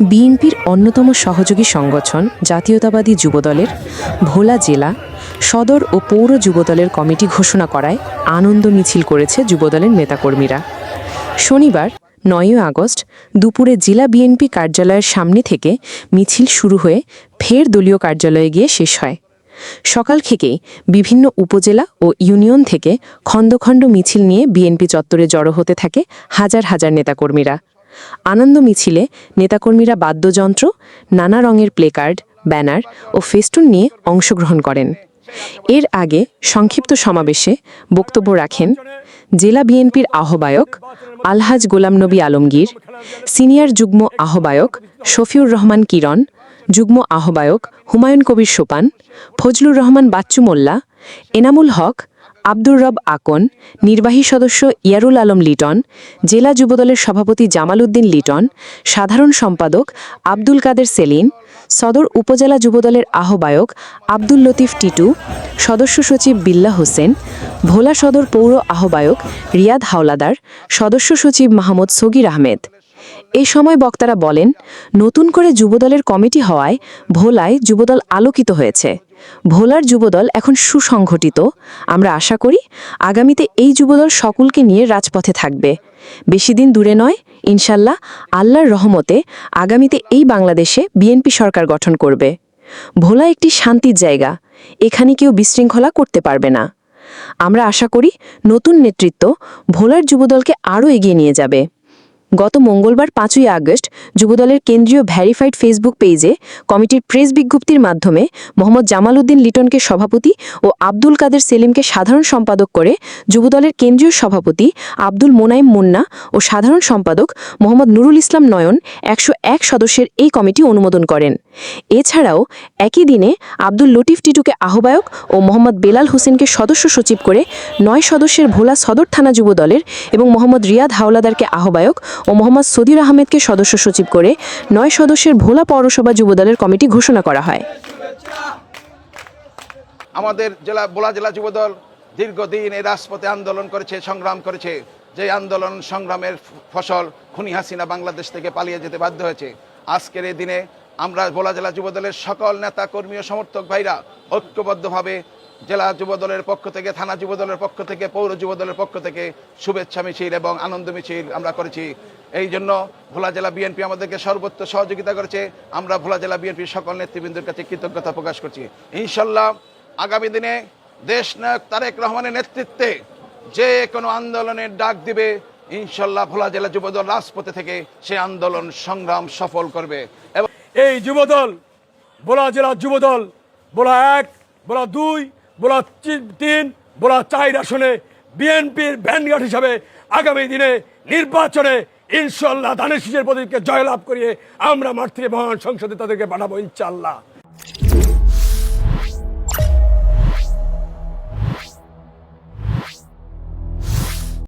বিএনপির অন্যতম সহযোগী সংগঠন জাতীয়তাবাদী যুবদলের ভোলা জেলা সদর ও পৌর যুবদলের কমিটি ঘোষণা করায় আনন্দ মিছিল করেছে যুবদলের নেতাকর্মীরা। শনিবার, নয়ই আগস্ট, দুপুরে জেলা বিএনপি কার্যালয়ের সামনে থেকে মিছিল শুরু হয়ে ফের দলীয় কার্যালয়ে গিয়ে শেষ হয়। সকাল থেকেই বিভিন্ন উপজেলা ও ইউনিয়ন থেকে খণ্ড খণ্ড মিছিল নিয়ে বিএনপি চত্বরে জড়ো হতে থাকে হাজার হাজার নেতাকর্মীরা। আনন্দ মিছিলে নেতাকর্মীরা বাদ্যযন্ত্র, নানা রঙের প্লেকার্ড, ব্যানার ও ফেস্টুন নিয়ে অংশগ্রহণ করেন। এর আগে সংক্ষিপ্ত সমাবেশে বক্তব্য রাখেন জেলা বিএনপির আহ্বায়ক আলহাজ গোলাম নবী আলমগীর, সিনিয়র যুগ্ম আহ্বায়ক শফিউর রহমান কিরণ, যুগ্ম আহ্বায়ক হুমায়ুন কবির সোপান, ফজলুর রহমান বাচ্চু মোল্লা, এনামুল হক আব্দুর রব আকন, নির্বাহী সদস্য ইয়ারুল আলম লিটন, জেলা যুবদলের সভাপতি জামাল উদ্দিন লিটন, সাধারণ সম্পাদক আব্দুল কাদের সেলিন সদর উপজেলা যুবদলের আহ্বায়ক আব্দুল লতিফ টিটু, সদস্য সচিব বিল্লা হোসেন, ভোলা সদর পৌর আহ্বায়ক রিয়াদ হাওলাদার, সদস্য সচিব মাহমুদ সগির আহমেদ। এ সময় বক্তারা বলেন, নতুন করে যুবদলের কমিটি হওয়ায় ভোলায় যুবদল আলোকিত হয়েছে। ভোলার যুবদল এখন সুসংগঠিত আমরা আশা করি আগামীতে এই যুবদল সকলকে নিয়ে রাজপথে থাকবে। বেশি দিন দূরে নয়, ইনশাল্লাহ আল্লাহর রহমতে আগামীতে এই বাংলাদেশে বিএনপি সরকার গঠন করবে। ভোলা একটি শান্তির জায়গা, এখানে কেউ বিশৃঙ্খলা করতে পারবে না। আমরা আশা করি নতুন নেতৃত্ব ভোলার যুবদলকে আরও এগিয়ে নিয়ে যাবে। গত মঙ্গলবার পাঁচই আগস্ট যুবদলের কেন্দ্রীয় ভ্যারিফাইড ফেসবুক পেজে কমিটির প্রেস বিজ্ঞপ্তির মাধ্যমে মোহাম্মদ জামাল উদ্দিন লিটনকে সভাপতি ও আব্দুল কাদের সেলিমকে সাধারণ সম্পাদক করে যুবদলের কেন্দ্রীয় সভাপতি আব্দুল মোনাইম মুন্না ও সাধারণ সম্পাদক মোহাম্মদ নুরুল ইসলাম নয়ন একশো এক সদস্যের এই কমিটি অনুমোদন করেন। এছাড়াও একই দিনে আব্দুল লতিফ টিটুকে আহ্বায়ক ও মোহাম্মদ বেলাল হোসেনকে সদস্য সচিব করে নয় সদস্যের ভোলা সদর থানা যুবদলের এবং মোহাম্মদ রিয়াদ হাওলাদারকে আহ্বায়ক ও মোহাম্মদ সদির আহমেদকে সদস্য সচিব করে নয় সদস্যের ভোলা পৌরসভা যুবদলের কমিটি ঘোষণা করা হয়। আমাদের জেলা, ভোলা জেলা যুবদল দীর্ঘদিন এই রাজপথে আন্দোলন করেছে, সংগ্রাম করেছে। যে আন্দোলন, সংগ্রামের ফসল খুনি হাসিনা বাংলাদেশ থেকে পালিয়ে যেতে বাধ্য হয়েছে। আজকের এই দিনে আমরা ভোলা জেলা যুবদলের সকল নেতা, কর্মী ও সমর্থক ভাইরা ঐক্যবদ্ধভাবে জেলা যুবদলের পক্ষ থেকে, থানা যুবদলের পক্ষ থেকে, পৌর যুবদলের পক্ষ থেকে শুভেচ্ছা মিছিল এবং আনন্দ মিছিল আমরা করেছি। এই জন্য ভোলা জেলা বিএনপি আমাদেরকে সর্বোচ্চ সহযোগিতা করেছে। আমরা ভোলা জেলা বিএনপির সকল নেতৃবৃন্দের কাছে কৃতজ্ঞতা প্রকাশ করছি। ইনশাল্লাহ আগামী দিনে দেশ নায়ক তারেক রহমানের নেতৃত্বে যে কোনো আন্দোলনের ডাক দিবে, ইনশাল্লাহ ভোলা জেলা যুবদল রাজপথে থেকে সে আন্দোলন সংগ্রাম সফল করবে। এবং এই যুবদল, বোলা জেলা যুবদল, বোলা এক, বোলা দুই, বোলা তিন, বোলা চার আসনে বিএনপির ভ্যানগার্ড হিসাবে আগামী দিনে নির্বাচনে ইনশাল্লাহ ধানের শীষের প্রতীককে জয়লাভ করিয়ে আমরা মাঠ মহান সংসদে তাদেরকে পাঠাবো ইনশাল্লাহ